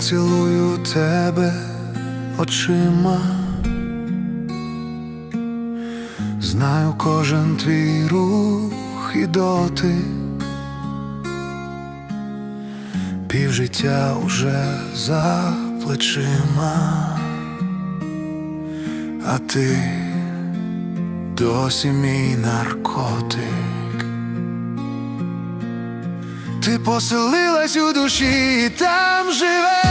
Цілую тебе очима, знаю кожен твій рух і дотик, півжиття уже за плечима, а ти досі мій наркотик. Ти поселилась у душі і там живеш,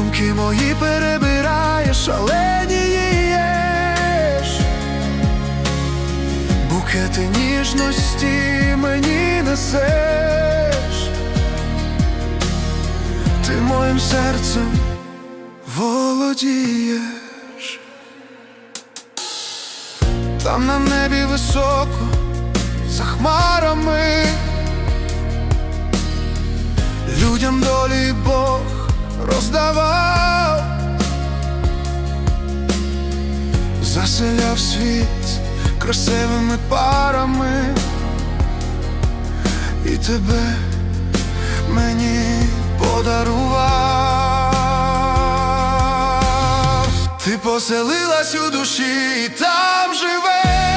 думки мої перебираєш, шаленієш, букети ніжності мені несеш, ти моїм серцем володієш, там на небі високо за хмарами, людям долі Бог роздавав, заселяв світ красивими парами, і тебе мені подарував. Ти поселилась у душі і там живеш.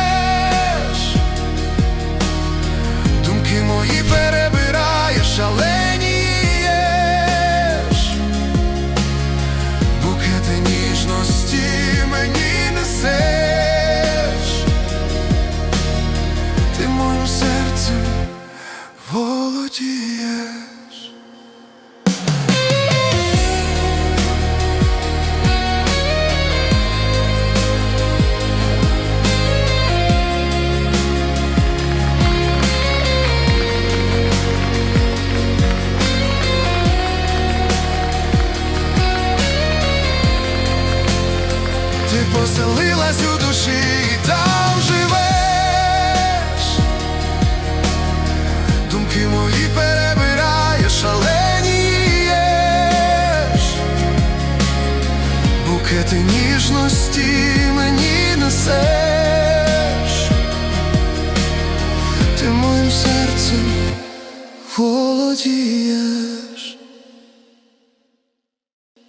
Поселилась у душі там живеш, думки мої перебираєш, шаленієш, букети ніжності мені несеш, ти моїм серцем володієш.